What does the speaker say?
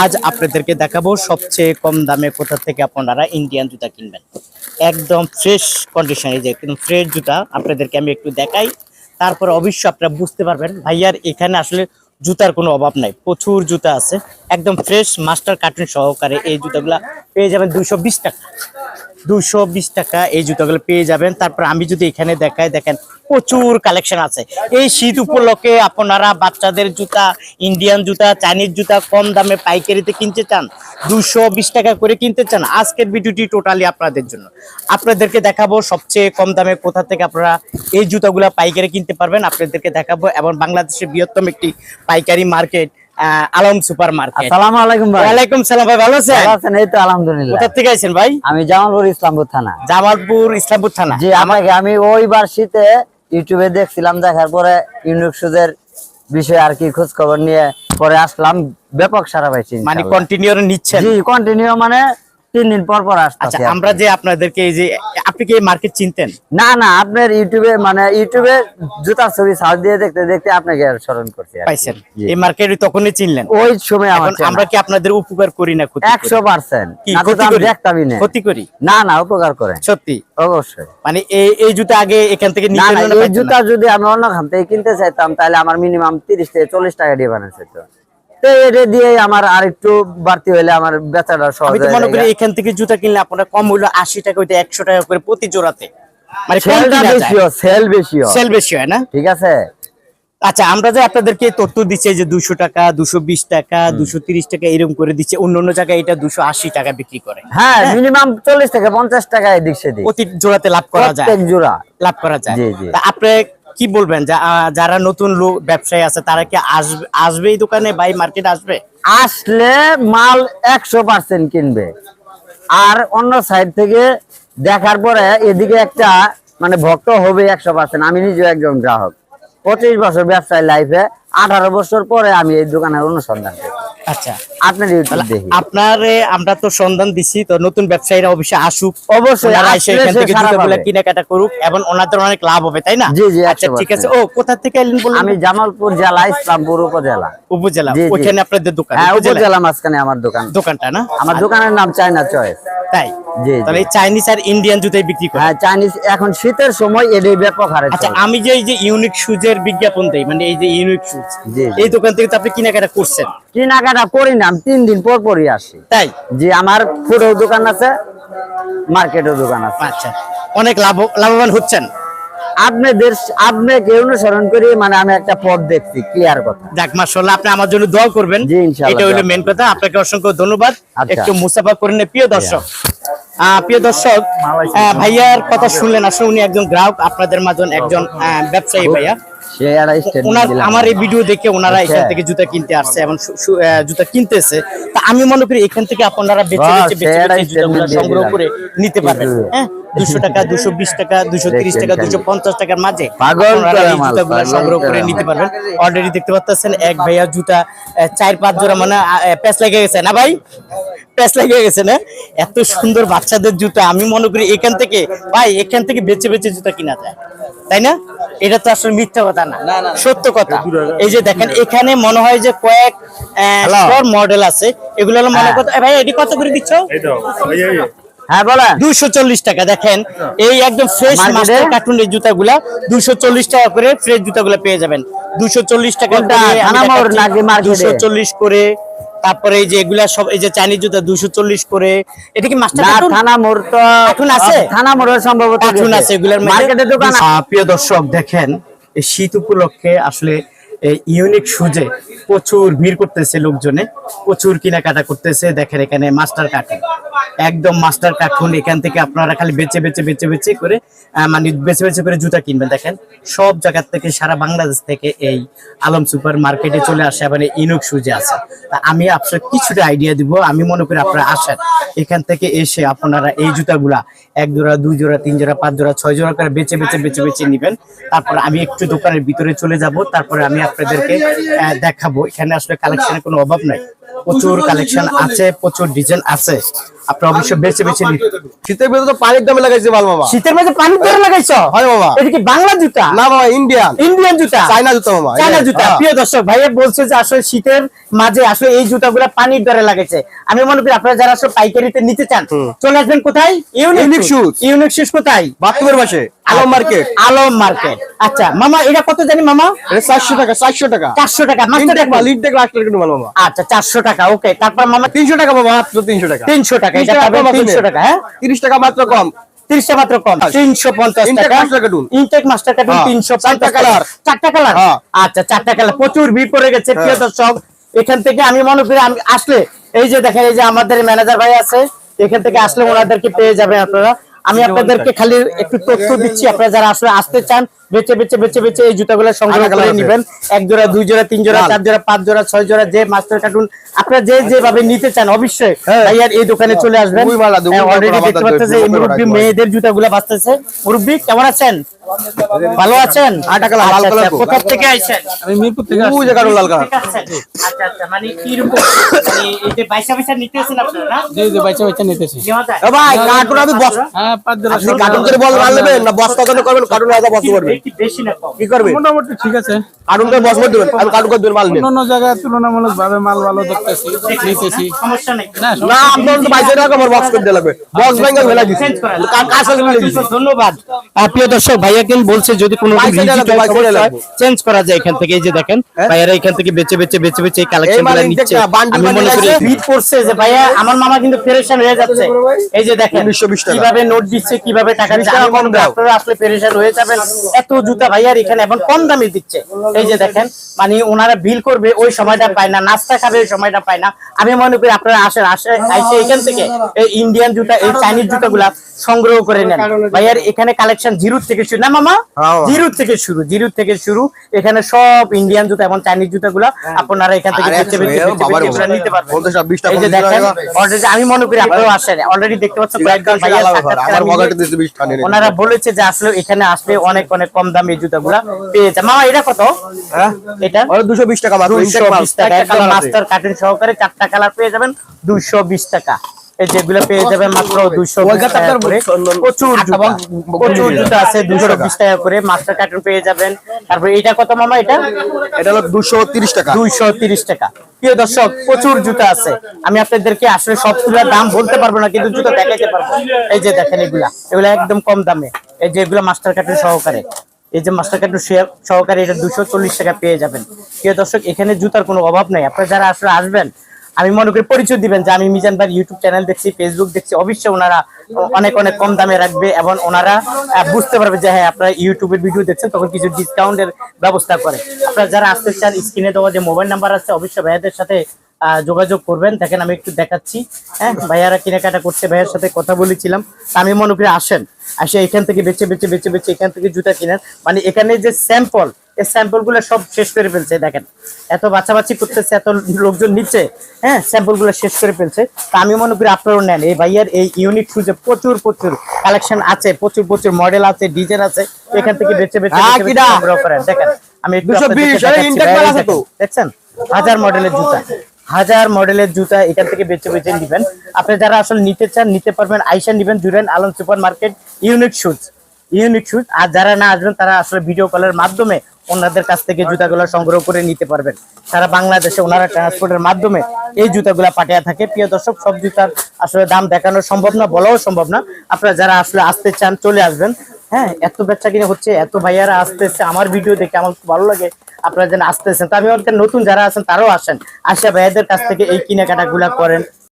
আজ আপনাদেরকে দেখাবো সবচেয়ে কম দামে কোথা থেকে আপনারা ইন্ডিয়ান জুতা কিনবেন। একদম ফ্রেশ কন্ডিশনে যে একদম ফ্রেশ জুতা, আপনাদেরকে আমি একটু দেখাই। তারপর অবশ্যই আপনারা বুঝতে পারবেন, ভাইয়ার এখানে আসলে জুতার কোনো অভাব নাই, প্রচুর জুতা আছে। একদম ফ্রেশ মাস্টার কার্টুন সহকারে এই জুতাগুলা পেয়ে যাবেন বিশ টাকা। দুশো বিশ টাকা এই জুতাগুলো পেয়ে যাবেন। তারপর আমি যদি এখানে দেখাই, দেখেন প্রচুর কালেকশন আছে। এই শীত উপলক্ষে আপনারা বাচ্চাদের জুতা, ইন্ডিয়ান জুতা, চাইনিজ জুতা কম দামে পাইকারিতে কিনতে চান দুশো বিশ টাকা করে কিনতে চান, আজকের ভিডিওটি টোটালি আপনাদের জন্য। আপনাদেরকে দেখাবো সবচেয়ে কম দামে কোথা থেকে আপনারা এই জুতাগুলা পাইকারি কিনতে পারবেন। আপনাদেরকে দেখাবো এবং বাংলাদেশের বৃহত্তম একটি পাইকারি মার্কেট আলম সুপার মার্কেট আসসালামু আলাইকুম ভাই। ওয়ালাইকুম সালাম ভাই ভালো আছেন? ভালো আছেন এই তো আলহামদুলিল্লাহ। কোথা থেকে আছেন ভাই? আমি জামালপুর ইসলামপুর থানা। জামালপুর ইসলামপুর থানা। জি আমাকে আমি ওইবার শীতে ইউটিউবে দেখছিলাম দেখার পরে ইউনিক সুদের বিষয়ে আর কি খোঁজ খবর নিয়ে পরে আসলাম। ব্যাপক সারা পাইছি মানে কন্টিনিউ নিচ্ছেন? জি কন্টিনিউ মানে তিন দিন পর পর আচ্ছা আমরা যে আপনাদেরকে এই যে আপনি কি মার্কেট চিনতেন? না না আপনার ইউটিউবে মানে ইউটিউবে জুতার ছবি সার্চ দিয়ে দেখতে দেখতে আপনাকে স্মরণ করছি পাইছেন। এই মার্কেট তখনই চিনলেন? ওই সময় আমরা কি আপনাদের উপকার করি না ক্ষতি করি? একশো পার্সেন্ট। কি না তো ক্ষতি আমি করি? দেখতামই না। ক্ষতি করি? না না উপকার করে সত্যি? অবশ্যই। মানে এই এই জুতা আগে এখান থেকে না নিতেন না এই জুতা যদি আমি অন্য খান থেকে কিনতে চাইতাম তাহলে আমার মিনিমাম তিরিশ থেকে চল্লিশ টাকা দিয়ে তো এটা দিয়ে আমার আর একটু বাড়তি হলে আমার বেচাটা সহজ আমি তো হয়ে মনে করি এখান থেকে জুতা কিনলে আপনারা কম হইল আশি টাকা ওইটা একশো টাকা করে প্রতি জোড়াতে। মানে কম সেলটা কিনা যায়। বেশিও সেল বেশিও সেল বেশি হয় না? ঠিক আছে। আচ্ছা আমরা যে আপনাদেরকে তথ্য দিচ্ছে যে দুশো টাকা দুশো বিশ টাকা দুশো তিরিশ টাকা এরকম করে দিচ্ছে অন্য অন্য জায়গায় এটা দুশো আশি টাকা বিক্রি করে। হ্যাঁ মিনিমাম চল্লিশ থেকে পঞ্চাশ টাকা এদিক সেদিক। প্রতি জোড়াতে লাভ করা যায়। জোড়া। লাভ করা যায়। আপনি কি বলবেন? যারা নতুন লোক ব্যবসায়ী আছে, তারা কি আসবে আসবে এই দোকানে? বাই মার্কেট আসবে? আসলে মাল একশো পার্সেন্ট কিনবে। আর অন্য সাইড থেকে দেখার পরে এদিকে একটা মানে ভক্ত হবে একশো পার্সেন্ট। আমি নিজেও একজন গ্রাহক। পঁচিশ বছর ব্যবসায় লাইফে আঠারো বছর পরে আমি এই দোকানের অনুসন্ধান করি। আচ্ছা। আপনার আপনার আমরা তো সন্ধান দিছি তো নতুন ব্যবসায়ীরা অবশ্যই আসুক। অবশ্যই ওনারা এসে আসলে এখান থেকে জুতোগুলো কেনাকাটা করুক এবং ওনাদের অনেক লাভ হবে তাই না? জি, জি, আচ্ছা ঠিক আছে। ও কোথা থেকে এলেন বলুন? আমি জামালপুর জেলা ইসলামপুর উপজেলা। উপজেলা। ওখানে আপনাদের দোকান। হ্যাঁ উপজেলা। মাঝখানে আমার দোকান। দোকানটা না? আমার দোকানের নাম চায়না চয়েস তাই। তাহলে চাইনিজ আর ইন্ডিয়ান জুতাই বিক্রি করে। হ্যাঁ চাইনিজ এখন শীতের সময় এদের ব্যাপক হারে আচ্ছা আমি যে এই যে ইউনিক শুজের বিজ্ঞাপন দেই মানে এই যে ইউনিক শুজ। এই দোকান থেকে তো আপনি কেনাকাটা করছেন। কেনাকাটা করি না তিন দিন পর পরই আসি। তাই? যে আমার ফুডও দোকান আছে মার্কেটের দোকান আছে। আচ্ছা অনেক লাভ লাভবান হচ্ছেন। আপনাদের আপনাকে অনুসরণ করে মানে আমি একটা পথ দেখছি ক্লিয়ার কথা। যাক মাশাআল্লাহ আপনি আমার জন্য দোয়া করবেন। জি, ইনশাআল্লাহ, এটা হলো মেন কথা। আপনাকে অসংখ্য ধন্যবাদ। আচ্ছা। একটু মুসাফা করে নে প্রিয় দর্শক প্রিয় দর্শক ভাইয়ার কথা শুনলেন। আসলে উনি একজন গ্রাহক আপনাদের মাঝে একজন আহ, ব্যবসায়ী ভাইয়া। আমার এই ভিডিও দেখে ওনারা আচ্ছা। এখান থেকে জুতা কিনতে আসছে এবং জুতা কিনতেছে। তা আমি মনে করি এখান থেকে আপনারা statement দিয়ে সংগ্রহ করে নিতে পারবেন। হ্যাঁ? দুশো টাকা দুশো বিশ টাকা দুশো তিরিশ টাকা দুশো পঞ্চাশ টাকার মাঝে জুতাগুলো সংগ্রহ করে নিতে পারবেন। অলরেডি দেখতে পাচ্ছেন এক ভাইয়া জুতা চার পাঁচ জোড়া মানে প্যাচ লেগে গেছে। না ভাই? প্যাচ লেগে গেছে না? এত সুন্দর বাচ্চাদের জুতা আমি মনে করি এখান থেকে ভাই এখান থেকে বেছে বেছে জুতা কিনা যায়। তাই না? এটা তো আসলে মিথ্যা কথা না। সত্য কথা। এই যে দেখেন এখানে মনে হয় যে কয়েক মডেল আছে। এগুলো হলো মনে হ্যাঁ। কথা ভাই এটি কত করে দিচ্ছ? হ্যাঁ বলেন। দুশো চল্লিশ টাকা দেখেন এই একদম ফ্রেশ? মাস্টার কার্টুনের জুতাগুলা দুশো চল্লিশ টাকা করে ফ্রেশ জুতাগুলা পেয়ে যাবেন। দুশো চল্লিশ টাকা? নাকি করে তারপরে এই যে এগুলা সব এই যে চাইনিজ জুতা দুশো চল্লিশ করে এটা কি মাস্টার কার্টুন থানা মোড় তো কার্টুন আছে? থানা মোড়ের সম্ভবত কার্টুন আছে এগুলোর দোকান প্রিয় দর্শক দেখেন এই শীত উপলক্ষে আসলে এই ইউনিক সুজে প্রচুর ভিড় করতেছে লোকজনে প্রচুর কেনাকাটা করতেছে দেখেন এখানে মাস্টার কার্টুন একদম মাস্টার কার্টুন এখান থেকে আপনারা খালি বেচে বেচে বেচে বেচে করে মানে বেচে বেচে করে জুতা কিনবেন। দেখেন, সব জায়গা থেকে সারা বাংলাদেশ থেকে এই আলম সুপার মার্কেটে চলে আসে মানে ইনুক সুজে আছে। তা আমি আপনার কিছুটা আইডিয়া দিব, আমি মনে করি আপনারা আসেন। এখান থেকে এসে আপনারা এই জুতাগুলা এক জোড়া, দুই জোড়া, তিন জোড়া, পাঁচ জোড়া, ছয় জোড়া করে বেছে বেছে বেছে বেছে নিবেন। তারপর আমি একটু দোকানের ভিতরে চলে যাব, তারপরে আমি আপনাদেরকে দেখাবো। এখানে আসলে কালেকশনের কোনো অভাব নাই। প্রচুর কালেকশন আছে প্রচুর ডিজাইন আছে। আপনি অবশ্যই বেছে বেছে নিন। শীতের ভিতরে তো পানির দামে লাগাইছে মামা। শীতের মাঝে পানি ধরে লাগাইছো? হয় মামা। এটা কি বাংলা জুতা? না মামা ইন্ডিয়ান ইন্ডিয়ান জুতা? চায়না জুতো মামা চায়না জুতা। হ্যাঁ। প্রিয় দর্শক ভাইয়া বলছে যে আসলে শীতের মাঝে আসলে এই জুতাগুলো পানির দরে লাগাইছে। আমি মনে করি আপনারা যারা আসলে পাইকারিতে নিতে চান চলে আসবেন কোথায়? ইউনিক শুজ ইউনিক শুজ কোথায়? বাথরুমের পাশে আলম মার্কেট আলম মার্কেট আচ্ছা মামা এটা কত জানি মামা? এটা চারশো টাকা চারশো টাকা। চারশো টাকা মাস্টার মাল ইনটেক লাস্ট টাকা মাল মামা। আচ্ছা চারশো টাকা ওকে তারপর মামা তিনশো টাকা মাত্র তিনশো টাকা। তিনশো টাকা এটা পাবেন তিনশো টাকা হ্যাঁ? তিরিশ টাকা মাত্র কম। তিরিশটা মাত্র কম তিনশো পঞ্চাশ টাকা। ইনটেক মাস্টার কার্টুন হ্যাঁ। তিনশো চারটা পঞ্চাশ কালার চারটা কালার হ্যাঁ। আচ্ছা চারটা কালার প্রচুর ভিড় পড়ে গেছে প্রিয় দর্শক। এখান থেকে আমি মনে করি আমি আসলে এই যে দেখেন এই যে আমাদের ম্যানেজার ভাই আছে এখান থেকে আসলে ওনাদেরকে পেয়ে যাবেন আপনারা? আমি আপনাদেরকে খালি একটু তথ্য দিচ্ছি আপনারা যারা আসলে আসতে চান বেচে বেচে বেচে বেচে এই জুতাগুলো সংগ্রহ করে। নিবেন। এক জোড়া দুই জোড়া তিন জোড়া চার জোড়া পাঁচ জোড়া ছয় জোড়া যে মাস্টার কার্টুন আপনারা যে যেভাবে নিতে চান অবশ্যই হ্যাঁ। ভাইয়ার এই দোকানে চলে আসবেন। অলরেডি দেখতে পাচ্ছেন এই মুরব্বী মেয়েদের জুতাগুলো বাঁচতেছে। মুরব্বী কেমন আছেন? ভালো আছেন? আটা কালার, লাল আচ্ছা, আচ্ছা, কো? কোথা থেকে আইছেন? আমি মিরপুর থেকে ওই যে লাল কালার। ঠিক আছে আচ্ছা আচ্ছা মানে কি রকম মানে এই যে পয়সা পয়সা নিতেছেন আপনারা? জি জি বাইচা বাইচা নিতেছি। নেওয়া যায় এ ভাই কার্টুন আমি বস হ্যাঁ পাঁচ জোড়া আপনি কার্টুন করে বল মাল না বস্তা করে করবেন কার্টুন আলাদা বস্তা করবেন একটু বেশি না কম। কি করবেন মোটামুটি ঠিক আছে। কার্টুন করে বস করে আমি কার্টুন করে মাল নেবেন অন্য জায়গায় তুলনামূলক ভাবে মাল ভালো দেখতেছি নিতেছি। সমস্যা নেই। না না আপনার তো বাইশে টাকা আমার বক্স করে লাগবে। বক্স ব্যাঙ্গল ফেলা দিচ্ছি চেঞ্জ করা কাজ ফেলে ধন্যবাদ। প্রিয় দর্শক ভাইয়া কিন্তু বলছে যদি কোনো। চেঞ্জ করা যায় এখান থেকে। এই যে দেখেন হ্যাঁ? ভাইয়ারা এখান থেকে বেচে বেচে বেচে বেচে এই কালেকশন এই মালগুলা intake নিচ্ছে। আমি মনে করি আছে। করছে যে ভাইয়া আমার মামা কিন্তু হয়ে যাচ্ছে। এই যে দেখেন 1920 কীভাবে নোট দিচ্ছে কীভাবে টাকা দিচ্ছে? আমি মনে আপনারা আসলে পেরেশান হয়ে যাবেন। এত জুতা ভাইয়ার এখানে এখন কম দামে দিচ্ছে। এই যে দেখেন মানে ওনারা বিল করবে ওই সময়টা পায় না নাস্তা খাবে ওই সময়টা পায় না। আমি মনে করি আপনারা আসেন আসে আইসে এখান থেকে এই ইন্ডিয়ান জুতা এই চাইনিজ জুতাগুলা সংগ্রহ করে নেন। ভাইয়ার এখানে কালেকশন জিরো থেকে শুরু। না মামা? হ্যাঁ। জিরো থেকে শুরু জিরো থেকে শুরু। এখানে সব ইন্ডিয়ান জুতা এবং চাইনিজ জুতাগুলা আপনারা এখান থেকে বেছে এগুলা নিতে পারবেন। এই যে দেখেন। আমি মনে করি আপনারাও আসেন। অলরেডি দেখতে পাচ্ছেন ভাইয়া আমার আমি দিতে বিশ টাকা ওনারা বলেছে যে আসলে এখানে আসলে অনেক অনেক কম দামে জুতাগুলা পেয়ে যায় মামা এটা কত? হ্যাঁ? এটা? ওরা দুশো বিশ টাকা মাত্র টাকা। মাস্টার কাটিং সহকারে চারটা কালার পেয়ে যাবেন দুইশো বিশ টাকা। এই যেগুলো পেয়ে যাবেন মাত্র চন্দন- প্রচুর আটা প্রচুর জুতা আছে দুশো বিশ টাকা করে। মাস্টার কার্টুন পেয়ে যাবেন। তারপরে এটা কত মামা এটা? এটা হলো দুশো তিরিশ টাকা। দুইশো তিরিশ টাকা। প্রিয় দর্শক প্রচুর জুতা আছে। আমি আপনাদেরকে আসলে সবগুলোর দাম বলতে পারব না কিন্তু জুতা দেখাইতে পারব। এই যে দেখেন এগুলা। এগুলা একদম কম দামে। এই যে এগুলা মাস্টার কার্টুন সহকারে। এই যে মাস্টার কার্টুন সহকারে এটা দুশো চল্লিশ টাকা পেয়ে যাবেন। প্রিয় দর্শক এখানে জুতার কোনো অভাব নাই। আপনারা যারা আসলে আসবেন আমি মনে করি পরিচয় দিবেন যে আমি মিজান ভাই ইউটিউব চ্যানেল দেখছি ফেসবুক দেখছি। অবশ্যই ওনারা অনেক অনেক কম দামে রাখবে এবং ওনারা বুঝতে পারবে যে হ্যাঁ আপনারা ইউটিউবের ভিডিও দেখছেন, তখন কিছু ডিসকাউন্টের ব্যবস্থা করে। আপনারা যারা আসতে চান স্ক্রিনে দেওয়া যে মোবাইল নাম্বার আছে, অবশ্যই ভাইয়াদের সাথে যোগাযোগ করবেন। দেখেন, আমি একটু দেখাচ্ছি। হ্যাঁ ভাইয়ারা কেনাকাটা করছে, ভাইয়ার সাথে কথা বলেছিলাম। আমি মনে করি আসেন। আসে এখান থেকে বেছে বেছে বেছে বেছে এখান থেকে জুতা কিনেন। মানে এখানে যে স্যাম্পল এই স্যাম্পলগুলো সব শেষ করে ফেলছে দেখেন। এত বাছাবাছি করতেছে এত লোকজন নিচ্ছে হ্যাঁ স্যাম্পলগুলো শেষ করে ফেলছে। তা আমি মনে করি আপনারাও নেন। এই ভাইয়ার এই ইউনিক শুজে প্রচুর প্রচুর কালেকশন আছে প্রচুর প্রচুর মডেল আছে ডিজাইন আছে এখান থেকে বেছে বেছে? সংগ্রহ করেন। দেখেন আমি একটু 220 আপনাদেরকে আরে দেখাচ্ছি, intake ভাইয়া, মাল আছে দেখেন। তো। দেখছেন? হাজার মডেলের জুতা। হাজার মডেলের জুতা এখান থেকে বেছে বেছে নিবেন। আপনি যারা আসলে নিতে চান নিতে পারবেন আইসা নিবেন Juren Alam super market unique shoes. Unique shoes আর যারা না আসবেন, তারা আসলে ভিডিও কলের মাধ্যমে ওনাদের কাছ থেকে জুতাগুলো সংগ্রহ করে নিতে পারবেন। সারা বাংলাদেশে ওনারা ট্রান্সপোর্টের মাধ্যমে এই জুতাগুলো পাঠিয়ে থাকে। প্রিয় দর্শক, সব জুতার আসলে দাম দেখানো সম্ভব না, বলাও সম্ভব না। আপনারা যারা আসলে আসতে চান, চলে আসবেন। হ্যাঁ এত ব্যবসা কিনে হচ্ছে, এত ভাইয়ারা আসতেছে, আমার ভিডিও দেখে আমার খুব ভালো লাগে। আপনারা যেন আসতেছেন। তো আমি নতুন যারা আছেন, তারাও আসেন। আসে ভাইয়াদের কাছ থেকে এই কেনাকাটা গুলা করেন।